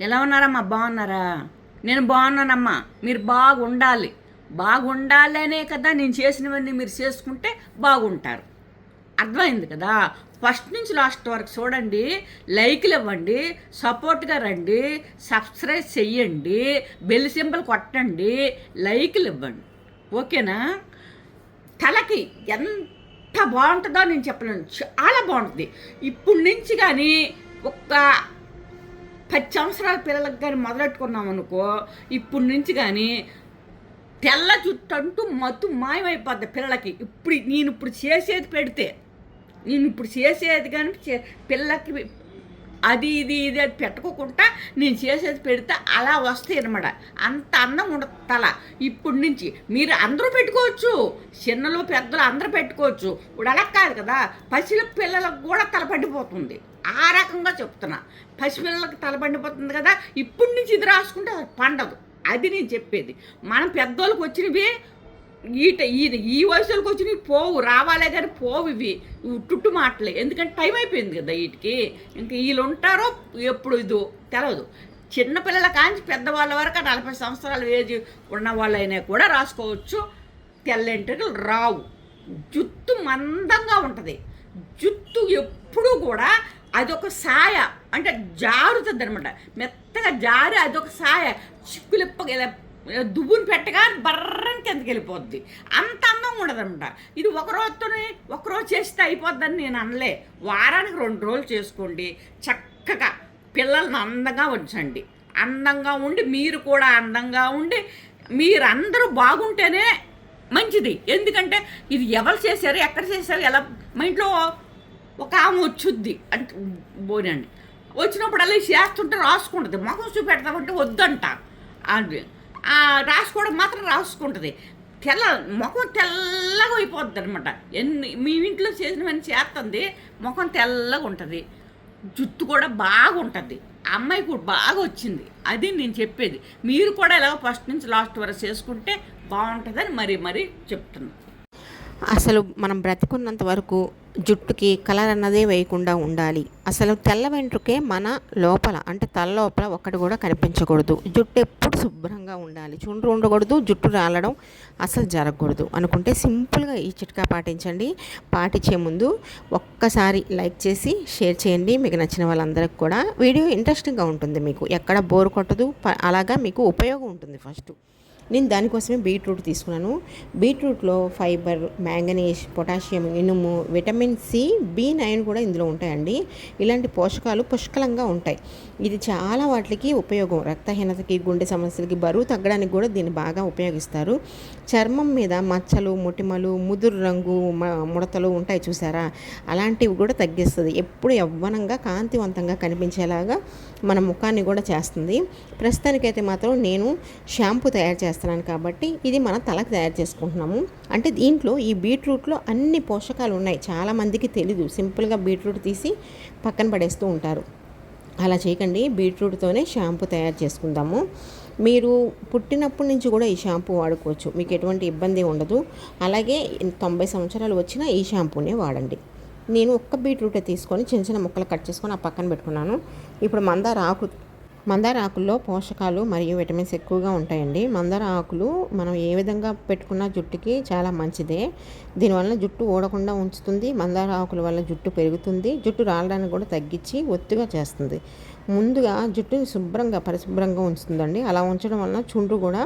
ఎలా ఉన్నారమ్మా? బాగున్నారా? నేను బాగున్నానమ్మా. మీరు బాగుండాలి. బాగుండాలనే కదా నేను చేసినవన్నీ మీరు చేసుకుంటే బాగుంటారు. అర్థమైంది కదా? ఫస్ట్ నుంచి లాస్ట్ వరకు చూడండి లైక్లు ఇవ్వండి సపోర్ట్గా రండి సబ్స్క్రైబ్ చెయ్యండి బెల్ సింబల్ కొట్టండి లైక్లు ఇవ్వండి. ఓకేనా? తలకి ఎంత బాగుంటుందో నేను చెప్పలేను. చాలా బాగుంటుంది. ఇప్పుడు నుంచి కానీ ఒక్క పది సంవత్సరాల పిల్లలకు కానీ మొదలెట్టుకున్నాం అనుకో ఇప్పుడు నుంచి కానీ తెల్ల జుట్టు అంటూ మత్తు మాయమైపోద్ది పిల్లలకి. ఇప్పుడు నేను ఇప్పుడు చేసేది పెడితే నేను ఇప్పుడు చేసేది కానీ చే- పిల్లకి అది ఇది ఇది అది పెట్టుకోకుండా నేను చేసేది పెడితే అలా వస్తాయి అనమాట అంత అందం ఉండదు తల. ఇప్పటి నుంచి మీరు అందరూ పెట్టుకోవచ్చు. చిన్నలు పెద్దలు అందరూ పెట్టుకోవచ్చు. ఇప్పుడు అలా కాదు కదా. పసిల పిల్లలకు కూడా తల పండిపోతుంది. ఆ రకంగా చెప్తున్నా. పసిపిల్లలకు తల పండిపోతుంది కదా. ఇప్పటి నుంచి ఇది రాసుకుంటే అది పండదు. అది నేను చెప్పేది. మనం పెద్దోళ్ళకి వచ్చినవి ఈట ఈ ఈ వయసులోకి వచ్చినవి పోవు రావాలే కానీ పోవు ఇవి. ఇవి టుట్టు మాటలే. ఎందుకంటే టైం అయిపోయింది కదా వీటికి. ఇంకా వీళ్ళు ఉంటారో ఎప్పుడు ఇదో తెలియదు చిన్నపిల్లల కాంచి పెద్దవాళ్ళ వరకు నలభై సంవత్సరాల ఏజ్ ఉన్న వాళ్ళైనా కూడా రాసుకోవచ్చు. తెల్లంటికలు రావు. జుత్తు మందంగా ఉంటుంది. జుత్తు ఎప్పుడూ కూడా అదొక సాయ. అంటే జారుతుంది అనమాట మెత్తగా జారి అదొక సాయ. చిక్కులిప్ప ఇలా పెట్టగా బర్రని కిందకి వెళ్ళిపోద్ది. అంత అందం ఉండదన్నమాట ఇది ఒక రోజుతోనే ఒక రోజు చేస్తే అయిపోద్దని నేను అనలే. వారానికి రెండు రోజులు చేసుకోండి. చక్కగా పిల్లల్ని అందంగా ఉంచండి. అందంగా ఉండి మీరు కూడా అందంగా ఉండి మీరందరూ బాగుంటేనే మంచిది. ఎందుకంటే ఇది ఎవరు చేశారు ఎక్కడ చేశారు ఎలా మా ఇంట్లో ఒక ఆమె వచ్చుద్ది. అంటే పోనండి. వచ్చినప్పుడు అలా చేస్తుంటే రాసుకుంటుంది. మొఖం చూపెడతామంటే వద్దంట. అది రాసుకోవడం మాత్రం రాసుకుంటుంది. తెల్ల ముఖం తెల్లగా అయిపోద్ది అనమాట ఎన్ని మీ ఇంట్లో చేసినవన్నీ చేస్తుంది ముఖం తెల్లగా ఉంటుంది. జుట్టు కూడా బాగుంటుంది. అమ్మాయి కూడా బాగా వచ్చింది. అది నేను చెప్పేది. మీరు కూడా ఇలా ఫస్ట్ నుంచి లాస్ట్ వరకు చేసుకుంటే బాగుంటుందని మరీ మరీ చెప్తున్నాను. అసలు మనం బ్రతికున్నంత వరకు జుట్టుకి కలర్ అన్నదే వేయకుండా ఉండాలి. అసలు తెల్ల వెంట్రుకే మన లోపల అంటే తల లోపల ఒక్కటి కూడా కనిపించకూడదు. జుట్టు ఎప్పుడు శుభ్రంగా ఉండాలి. చుండ్రు ఉండకూడదు జుట్టు రాలడం అసలు జరగకూడదు. అనుకుంటే సింపుల్గా ఈ చిట్కా పాటించండి. పాటించే ముందు ఒక్కసారి లైక్ చేసి షేర్ చేయండి. మీకు నచ్చిన వాళ్ళందరికీ కూడా. వీడియో ఇంట్రెస్టింగ్గా ఉంటుంది మీకు. ఎక్కడ బోర్ కొట్టదు. అలాగా మీకు ఉపయోగం ఉంటుంది ఫస్ట్. నేను దానికోసమే బీట్రూట్ తీసుకున్నాను. బీట్రూట్లో ఫైబర్ మ్యాంగనీస్ పొటాషియం ఇనుము విటమిన్ సి బి నైన్ కూడా ఇందులో ఉంటాయండి. ఇలాంటి పోషకాలు పుష్కలంగా ఉంటాయి. ఇది చాలా వాటికి ఉపయోగం. రక్తహీనతకి గుండె సమస్యలకి బరువు తగ్గడానికి కూడా దీన్ని బాగా ఉపయోగిస్తారు. చర్మం మీద మచ్చలు మొటిమలు ముదురు రంగు మ- ముడతలు ఉంటాయి చూసారా? అలాంటివి కూడా తగ్గిస్తుంది. ఎప్పుడు యవ్వనంగా కాంతివంతంగా కనిపించేలాగా మన ముఖాన్ని కూడా చేస్తుంది. ప్రస్తుతానికైతే మాత్రం నేను షాంపూ తయారు చేస్తాను. చేస్తున్నాను కాబట్టి ఇది మన తలకు తయారు చేసుకుంటున్నాము. అంటే దీంట్లో ఈ బీట్రూట్లో అన్ని పోషకాలు ఉన్నాయి. చాలామందికి తెలీదు. సింపుల్గా బీట్రూట్ తీసి పక్కన పడేస్తూ ఉంటారు. అలా చేయకండి. బీట్రూట్తోనే షాంపూ తయారు చేసుకుందాము. మీరు పుట్టినప్పటి నుంచి కూడా ఈ షాంపూ వాడుకోవచ్చు. మీకు ఎటువంటి ఇబ్బంది ఉండదు. అలాగే తొంభై సంవత్సరాలు వచ్చినా ఈ షాంపూనే వాడండి. నేను ఒక్క బీట్రూట్ తీసుకొని చిన్న చిన్న ముక్కలు కట్ చేసుకొని ఆ పక్కన పెట్టుకున్నాను. ఇప్పుడు మందార ఆకు మందార ఆకుల్లో పోషకాలు మరియు విటమిన్స్ ఎక్కువగా ఉంటాయండి. మందార ఆకులు మనం ఏ విధంగా పెట్టుకున్న జుట్టుకి చాలా మంచిదే. దీనివల్ల జుట్టు ఊడకుండా ఉంచుతుంది. మందార ఆకుల వల్ల జుట్టు పెరుగుతుంది. జుట్టు రాలడానికి కూడా తగ్గించి ఒత్తుగా చేస్తుంది. ముందుగా జుట్టుని శుభ్రంగా పరిశుభ్రంగా ఉంచుతుందండి. అలా ఉంచడం వలన చుండ్రు కూడా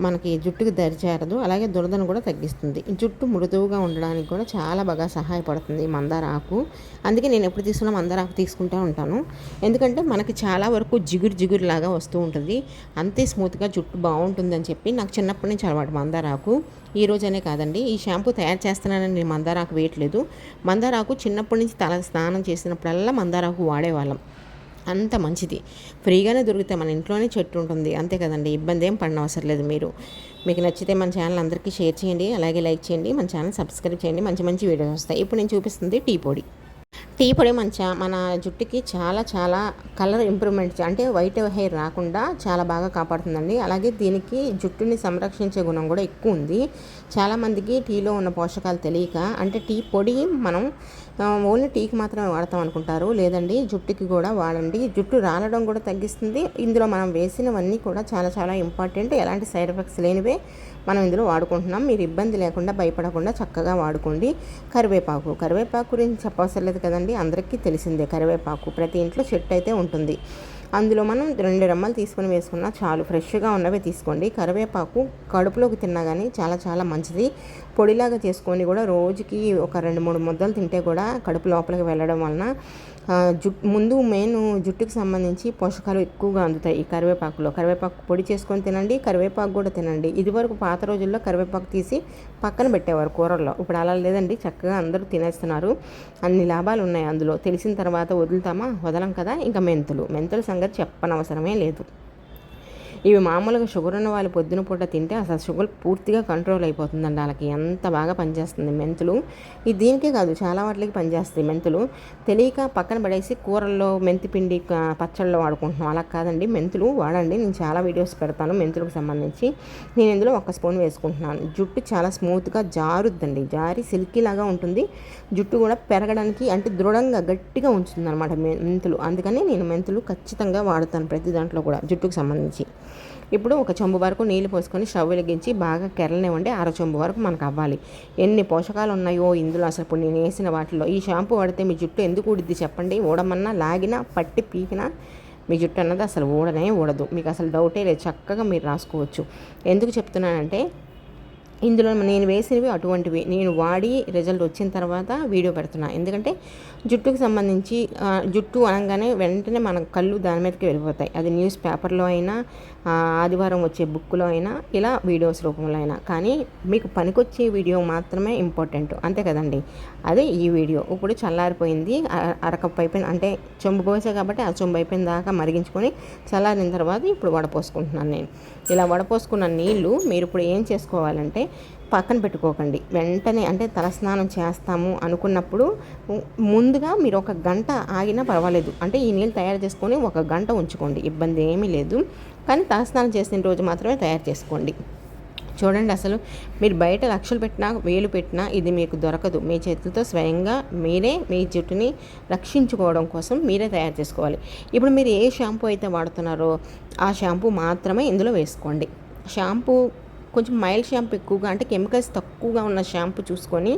మనకి జుట్టుకి దరిచేరదు అలాగే దురదను కూడా తగ్గిస్తుంది. జుట్టు మృదువుగా ఉండడానికి కూడా చాలా బాగా సహాయపడుతుంది మందార ఆకు అందుకే నేను ఎప్పుడు తీసుకున్నా మందార ఆకు తీసుకుంటూ ఉంటాను. ఎందుకంటే మనకి చాలా వరకు జిగురు జిగురు లాగా వస్తూ ఉంటుంది. అంతే స్మూత్గా జుట్టు బాగుంటుందని చెప్పి నాకు చిన్నప్పటి నుంచి అలవాటు మందార ఆకు ఈ రోజనే కాదండి ఈ షాంపూ తయారు చేస్తున్నానని నేను మందారాకు వేయట్లేదు. మందారాకు చిన్నప్పటి నుంచి తల స్నానం చేసినప్పుడల్లా మందారాకు వాడేవాళ్ళం. అంత మంచిది. ఫ్రీగానే దొరికితే మన ఇంట్లోనే చెట్టు ఉంటుంది. అంతే కదండి. ఇబ్బంది ఏం పడిన అవసరం లేదు మీరు. మీకు నచ్చితే మన ఛానల్ అందరికీ షేర్ చేయండి. అలాగే లైక్ చేయండి. మన ఛానల్ సబ్స్క్రైబ్ చేయండి. మంచి మంచి వీడియోస్ వస్తాయి. ఇప్పుడు నేను చూపిస్తుంది టీ పొడి. టీ పొడి మంచి మన జుట్టుకి చాలా చాలా కలర్ ఇంప్రూవ్మెంట్ అంటే వైట్ హెయిర్ రాకుండా చాలా బాగా కాపాడుతుందండి. అలాగే దీనికి జుట్టుని సంరక్షించే గుణం కూడా ఎక్కువ ఉంది. చాలామందికి టీలో ఉన్న పోషకాలు తెలియక అంటే టీ పొడి మనం ఓన్లీ టీకి మాత్రమే వాడతాం అనుకుంటారు. లేదండి జుట్టుకి కూడా వాడండి. జుట్టు రాలడం కూడా తగ్గిస్తుంది. ఇందులో మనం వేసినవన్నీ కూడా చాలా చాలా ఇంపార్టెంట్. ఎలాంటి సైడ్ ఎఫెక్ట్స్ లేనివే మనం ఇందులో వాడుకుంటున్నాం. మీరు ఇబ్బంది లేకుండా భయపడకుండా చక్కగా వాడుకోండి. కరివేపాకు. కరివేపాకు గురించి చెప్పవసరం లేదు కదండి. అందరికీ తెలిసిందే కరివేపాకు. ప్రతి ఇంట్లో చెట్టు అయితే ఉంటుంది. అందులో మనం రెండు రెమ్మలు తీసుకొని వేసుకున్నా చాలు ఫ్రెష్గా ఉన్నవి తీసుకోండి. కరివేపాకు కడుపులోకి తిన్నా కానీ చాలా చాలా మంచిది. పొడిలాగా చేసుకొని కూడా రోజుకి ఒక రెండు మూడు ముద్దలు తింటే కూడా కడుపు లోపలికి వెళ్ళడం వలన జుట్టు ముందు మెయిన్ జుట్టుకు సంబంధించి పోషకాలు ఎక్కువగా అందుతాయి ఈ కరివేపాకులో. కరివేపాకు పొడి చేసుకొని తినండి కరివేపాకు కూడా తినండి. ఇదివరకు పాత రోజుల్లో కరివేపాకు తీసి పక్కన పెట్టేవారు కూరల్లో. ఇప్పుడు అలా లేదండి చక్కగా అందరూ తినేస్తున్నారు. అన్ని లాభాలు ఉన్నాయి అందులో. తెలిసిన తర్వాత వదులుతామా? వదలం కదా. ఇంకా మెంతులు. మెంతుల సంగతి చెప్పనవసరమే లేదు. ఇవి మామూలుగా షుగర్ ఉన్న వాళ్ళు పొద్దున పూట తింటే అసలు షుగర్ పూర్తిగా కంట్రోల్ అయిపోతుందండి వాళ్ళకి. ఎంత బాగా పనిచేస్తుంది మెంతులు. ఇది దీనికే కాదు చాలా వాటికి పనిచేస్తాయి మెంతులు. తెలియక పక్కన పడేసి కూరల్లో మెంతి పిండి పచ్చళ్ళలో వాడుకుంటున్నాం. అలా కాదండి మెంతులు వాడండి. నేను చాలా వీడియోస్ పెడతాను మెంతులకు సంబంధించి. నేను ఇందులో ఒక స్పూన్ వేసుకుంటున్నాను. జుట్టు చాలా స్మూత్గా జారుద్దండి. జారి సిల్కీ లాగా ఉంటుంది. జుట్టు కూడా పెరగడానికి అంటే దృఢంగా గట్టిగా ఉంచుతుంది అనమాట మెంతులు. అందుకని నేను మెంతులు ఖచ్చితంగా వాడుతాను ప్రతి దాంట్లో కూడా జుట్టుకు సంబంధించి. ఇప్పుడు ఒక చెంబు వరకు నీళ్ళు పోసుకొని స్టవ్ వెలిగించి బాగా కెరలనివ్వండి అర చెంబు వరకు మనకు అవ్వాలి. ఎన్ని పోషకాలు ఉన్నాయో ఇందులో అసలు ఇప్పుడు నేను వేసిన వాటిలో ఈ షాంపూ వాడితే మీ జుట్టు ఎందుకు ఊడిద్ది చెప్పండి. ఊడమన్నా లాగినా పట్టి పీకినా మీ జుట్టు అన్నది అసలు ఊడనే ఊడదు. మీకు అసలు డౌటే లేదు. చక్కగా మీరు రాసుకోవచ్చు. ఎందుకు చెప్తున్నానంటే ఇందులో నేను వేసినవి అటువంటివి. నేను వాడి రిజల్ట్ వచ్చిన తర్వాత వీడియో పెడుతున్నా. ఎందుకంటే జుట్టుకు సంబంధించి జుట్టు అనగానే వెంటనే మన కళ్ళు దాని మీదకి వెళ్ళిపోతాయి. అది న్యూస్ పేపర్లో అయినా ఆదివారం వచ్చే బుక్లో అయినా ఇలా వీడియోస్ రూపంలో అయినా. కానీ మీకు పనికొచ్చే వీడియో మాత్రమే ఇంపార్టెంట్ అంతే కదండి? అదే ఈ వీడియో. ఇప్పుడు చల్లారిపోయింది అరకప్పు అయిపోయింది. అంటే చెంబు పోసా కాబట్టి ఆ చెంబు అయిపోయిన దాకా మరిగించుకొని చల్లారిన తర్వాత ఇప్పుడు వడపోసుకుంటున్నాను నేను. ఇలా వడపోసుకున్న నీళ్ళు మీరు ఇప్పుడు ఏం చేసుకోవాలంటే పక్కన పెట్టుకోకండి. వెంటనే అంటే తలస్నానం చేస్తాము అనుకున్నప్పుడు ముందుగా మీరు ఒక గంట ఆగినా పర్వాలేదు. అంటే ఈ నీళ్ళు తయారు చేసుకొని ఒక గంట ఉంచుకోండి. ఇబ్బంది ఏమీ లేదు. కానీ తలస్నానం చేసిన రోజు మాత్రమే తయారు చేసుకోండి. చూడండి అసలు మీరు బయట లక్షలు పెట్టినా వేలు పెట్టినా ఇది మీకు దొరకదు. మీ చేతులతో స్వయంగా మీరే మీ జుట్టుని రక్షించుకోవడం కోసం మీరే తయారు చేసుకోవాలి. ఇప్పుడు మీరు ఏ షాంపూ అయితే వాడుతున్నారో ఆ షాంపూ మాత్రమే ఇందులో వేసుకోండి. షాంపూ కొంచెం మైల్డ్ షాంపూ ఎక్కువగా అంటే కెమికల్స్ తక్కువగా ఉన్న షాంపూ చూసుకొని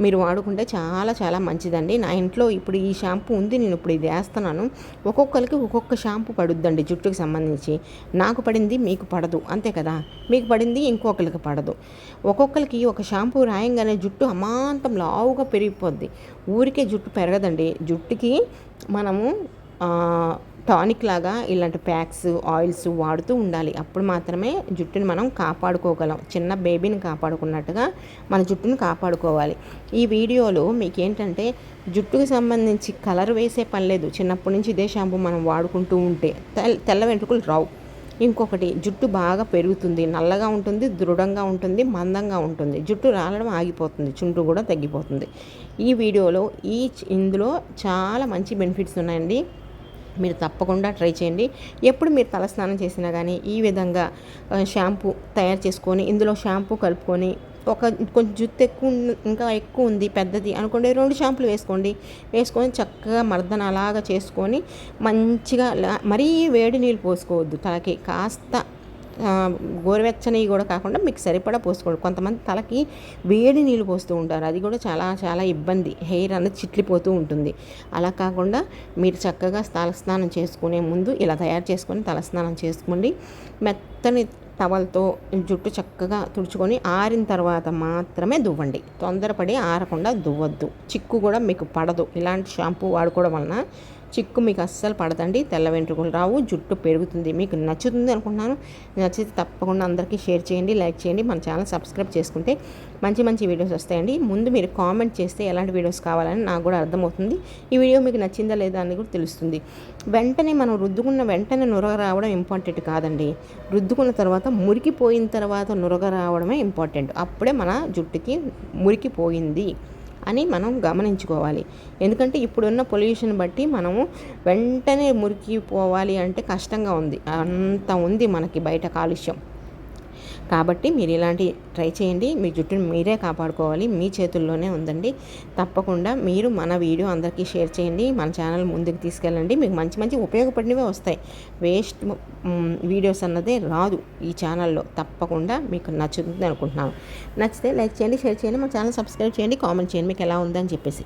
మీరు వాడుకుంటే చాలా చాలా మంచిదండి. నా ఇంట్లో ఇప్పుడు ఈ షాంపూ ఉంది నేను ఇప్పుడు ఇది వేస్తున్నాను. ఒక్కొక్కరికి ఒక్కొక్క షాంపూ పడుద్దండి జుట్టుకి సంబంధించి. నాకు పడింది మీకు పడదు. అంతే కదా? మీకు పడింది ఇంకొకరికి పడదు. ఒక్కొక్కరికి ఒక షాంపూ రాయంగానే జుట్టు అమాంతం లావుగా పెరిగిపోద్ది. ఊరికే జుట్టు పెరగదండి. జుట్టుకి మనము టానిక్ లాగా ఇలాంటి ప్యాక్స్ ఆయిల్స్ వాడుతూ ఉండాలి. అప్పుడు మాత్రమే జుట్టుని మనం కాపాడుకోగలం. చిన్న బేబీని కాపాడుకున్నట్టుగా మన జుట్టును కాపాడుకోవాలి. ఈ వీడియోలో మీకు ఏంటంటే జుట్టుకు సంబంధించి కలర్ వేసే పని లేదు. చిన్నప్పటి నుంచి ఇదే షాంపూ మనం వాడుకుంటూ ఉంటే తెల్ల తెల్ల వెంట్రుకలు రావు. ఇంకొకటి జుట్టు బాగా పెరుగుతుంది. నల్లగా ఉంటుంది దృఢంగా ఉంటుంది మందంగా ఉంటుంది. జుట్టు రాలడం ఆగిపోతుంది. చుండ్రు కూడా తగ్గిపోతుంది. ఈ వీడియోలో ఈ ఇందులో చాలా మంచి బెనిఫిట్స్ ఉన్నాయండి. మీరు తప్పకుండా ట్రై చేయండి. ఎప్పుడు మీరు తలస్నానం చేసినా కానీ ఈ విధంగా షాంపూ తయారు చేసుకొని ఇందులో షాంపూ కలుపుకొని ఒక కొంచెం జుత్తు ఎక్కువ ఇంకా ఎక్కువ ఉంది పెద్దది అనుకోండి రెండు షాంపులు వేసుకోండి. వేసుకొని చక్కగా మర్దన అలాగా చేసుకొని మంచిగా మరీ వేడి నీళ్ళు పోసుకోవద్దు తలకి. కాస్త గోరువెచ్చని కూడా కాకుండా మీకు సరిపడా పోసుకోండి. కొంతమంది తలకి వేడి నీళ్ళు పోస్తూ ఉంటారు. అది కూడా చాలా చాలా ఇబ్బంది. హెయిర్ అనేది చిట్లిపోతూ ఉంటుంది. అలా కాకుండా మీరు చక్కగా తలస్నానం చేసుకునే ముందు ఇలా తయారు చేసుకొని తలస్నానం చేసుకోండి. మెత్తని టవల్తో జుట్టు చక్కగా తుడుచుకొని ఆరిన తర్వాత మాత్రమే దువ్వండి. తొందరపడి ఆరకుండా దువ్వద్దు. చిక్కు కూడా మీకు పడదు. ఇలాంటి షాంపూ వాడుకోవడం వలన చిక్కు మీకు అస్సలు పడదండి. తెల్ల వెంట్రుకలు రావు. జుట్టు పెరుగుతుంది. మీకు నచ్చుతుంది అనుకుంటున్నాను. నచ్చితే తప్పకుండా అందరికీ షేర్ చేయండి లైక్ చేయండి. మన ఛానల్ సబ్స్క్రైబ్ చేసుకుంటే మంచి మంచి వీడియోస్ వస్తాయండి. ముందు మీరు కామెంట్ చేస్తే ఎలాంటి వీడియోస్ కావాలని నాకు కూడా అర్థమవుతుంది. ఈ వీడియో మీకు నచ్చిందా లేదా అని కూడా తెలుస్తుంది. వెంటనే మనం రుద్దుకున్న వెంటనే నురగ రావడం ఇంపార్టెంట్ కాదండి. రుద్దుకున్న తర్వాత మురికిపోయిన తర్వాత నురగ రావడమే ఇంపార్టెంట్. అప్పుడే మన జుట్టుకి మురికిపోయింది. అని మనం గమనించుకోవాలి. ఎందుకంటే ఇప్పుడున్న పొల్యూషన్ బట్టి మనము వెంటనే మురికి పోవాలి అంటే కష్టంగా ఉంది. అంత ఉంది మనకి బయట కాలుష్యం. కాబట్టి మీరు ఇలాంటి ట్రై చేయండి. మీ జుట్టుని మీరే కాపాడుకోవాలి. మీ చేతుల్లోనే ఉందండి. తప్పకుండా మీరు మన వీడియో అందరికీ షేర్ చేయండి. మన ఛానల్ ముందుకు తీసుకెళ్ళండి. మీకు మంచి మంచి ఉపయోగపడినవే వస్తాయి. వేస్ట్ వీడియోస్ అన్నదే రాదు ఈ ఛానల్లో. తప్పకుండా మీకు నచ్చుతుంది అనుకుంటున్నాను. నచ్చితే లైక్ చేయండి షేర్ చేయండి మా ఛానల్ సబ్స్క్రైబ్ చేయండి కామెంట్ చేయండి. మీకు ఎలా ఉందని చెప్పేసి.